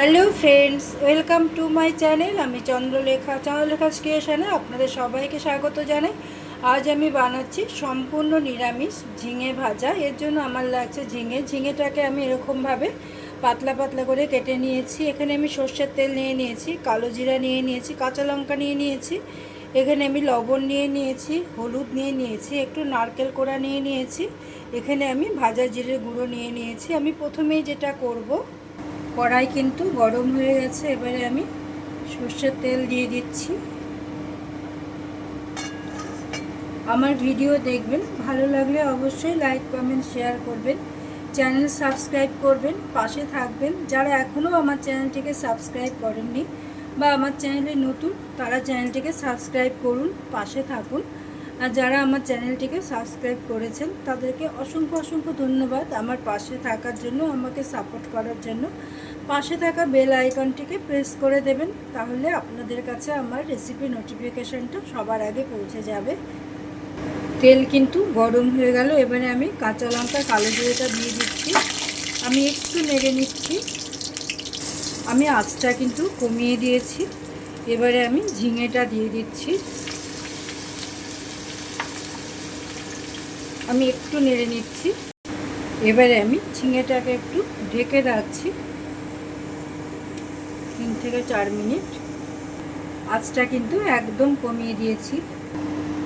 Hello friends, welcome to my channel. আমি চন্দ্রলেখা চন্দ্রলেখা ক্রিয়েশনে আপনাদের সবাইকে স্বাগত জানাই। আজ আমি বানাচ্ছি সম্পূর্ণ নিরামিষ ঝিঙে ভাজা। এর জন্য আমার লাগছে ঝিঙে। ঝিঙেটাকে আমি এরকমভাবে পাতলা পাতলা করে কেটে নিয়েছি। এখানে আমি সর্ষের তেল নিয়ে নিয়েছি, কালো জিরা নিয়ে নিয়েছি, কাঁচা লঙ্কা নিয়ে নিয়েছি, এখানে আমি লবণ নিয়ে নিয়েছি, হলুদ নিয়ে নিয়েছি, একটু নারকেল কোড়া নিয়ে নিয়েছি, এখানে আমি ভাজা জিরে গুঁড়ো নিয়ে নিয়েছি। আমি প্রথমেই যেটা করব কড়াই কিন্তু গরম হয়ে গেছে, এবারে আমি সর্ষের তেল দিয়ে দিচ্ছি। আমার ভিডিও দেখবেন, ভালো লাগলে অবশ্যই লাইক, কমেন্ট, শেয়ার করবেন। চ্যানেল সাবস্ক্রাইব করবেন, পাশে থাকবেন। যারা এখনও আমার চ্যানেলটিকে সাবস্ক্রাইব করেননি বা আমার চ্যানেলে নতুন, তারা চ্যানেলটিকে সাবস্ক্রাইব করুন, পাশে থাকুন। আর যারা আমার চ্যানেলটিকে সাবস্ক্রাইব করেছেন, তাদেরকে অসংখ্য অসংখ্য ধন্যবাদ আমার পাশে থাকার জন্য, আমাকে সাপোর্ট করার জন্য। পাশে থাকা বেল আইকনটিকে প্রেস করে দেবেন, তাহলে আপনাদের কাছে আমার রেসিপি নোটিফিকেশানটা সবার আগে পৌঁছে যাবে। তেল কিন্তু গরম হয়ে গেল, এবারে আমি কাঁচা লঙ্কা, কালো জিরেটা দিয়ে দিচ্ছি। আমি একটু নেড়ে নিচ্ছি। আমি আঁচটা কিন্তু কমিয়ে দিয়েছি। এবারে আমি ঝিঙেটা দিয়ে দিচ্ছি। আমি একটু নেড়ে নিচ্ছি। এবারে আমি ঝিঙেটাকে একটু ঢেকে রাখছি। তিন থেকে চার মিনিট। আঁচটা কিন্তু একদম কমিয়ে দিয়েছি।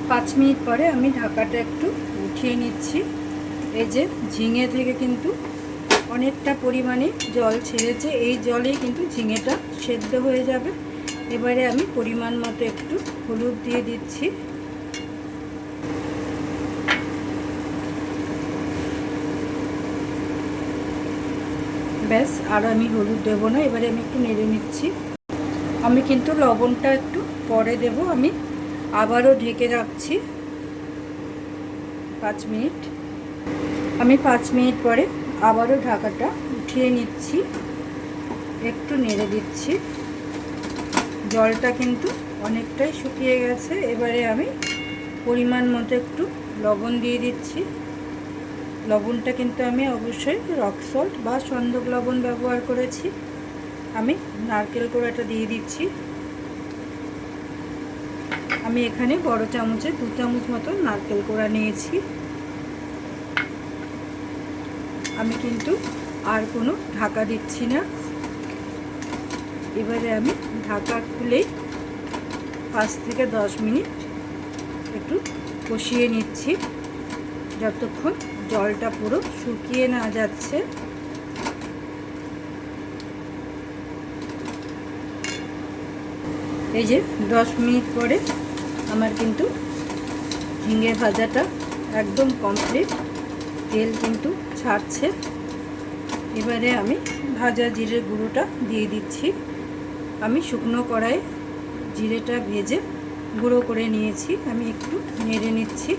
পাঁচ মিনিট পরে আমি ঢাকাটা একটু উঠিয়ে নিচ্ছি। এই যে ঝিঙে থেকে কিন্তু অনেকটা পরিমাণে জল ছেড়েছে। এই জলেই কিন্তু ঝিঙেটা সেদ্ধ হয়ে যাবে। এবারে আমি পরিমাণ মতো একটু হলুদ দিয়ে দিচ্ছি। ব্যাস, আর আমি হলুদ দেবো না, এবারে আমি একটু নেড়ে নিচ্ছি। আমি কিন্তু লবণটা একটু পরে দেব, আমি আবারও ঢেকে রাখছি পাঁচ মিনিট। আমি পাঁচ মিনিট পরে আবারও ঢাকাটা উঠিয়ে নিচ্ছি, একটু নেড়ে দিচ্ছি। জলটা কিন্তু অনেকটাই শুকিয়ে গেছে, এবারে আমি পরিমাণ মতো একটু লবণ দিয়ে দিচ্ছি। লবণটা কিন্তু আমি অবশ্যই রক সল্ট বা সন্দক লবণ ব্যবহার করেছি। আমি নারকেল কোড়াটা দিয়ে দিচ্ছি। আমি এখানে বড় চামচে দু চামচ মতো নারকেল কোড়া নিয়েছি। আমি কিন্তু আর কোনো ঢাকা দিচ্ছি না। এবারে আমি ঢাকা খুলেই পাঁচ থেকে দশ মিনিট একটু কষিয়ে নিচ্ছি। যতক্ষণ জলটা পুরো শুকিয়ে না যাচ্ছে। এই যে দশ মিনিট পরে আমার কিন্তু ঝিঙে ভাজাটা একদম কমপ্লিট তেল কিন্তু ছাড়ছে। এবারে আমি ভাজা জিরে গুঁড়োটা দিয়ে দিচ্ছি। আমি শুকনো কড়াই জিরেটা ভেজে গুঁড়ো করে নিয়েছি। আমি একটু নেড়ে নিচ্ছি।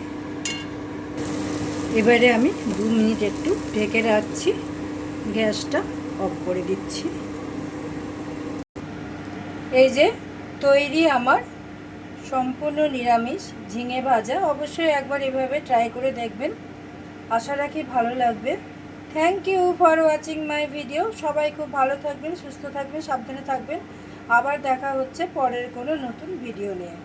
এবারে আমি দু মিনিট একটু ঢেকে রাখছি। গ্যাসটা অফ করে দিচ্ছি। এই যে তৈরি আমার সম্পূর্ণ নিরামিষ ঝিঙে ভাজা। অবশ্যই একবার এভাবে ট্রাই করে দেখবেন। আশা রাখি ভালো লাগবে। Thank you for watching my video সবাই খুব ভালো থাকবেন, সুস্থ থাকবেন, সাবধানে থাকবেন। আবার দেখা হচ্ছে পরের কোনো নতুন ভিডিও নিয়ে।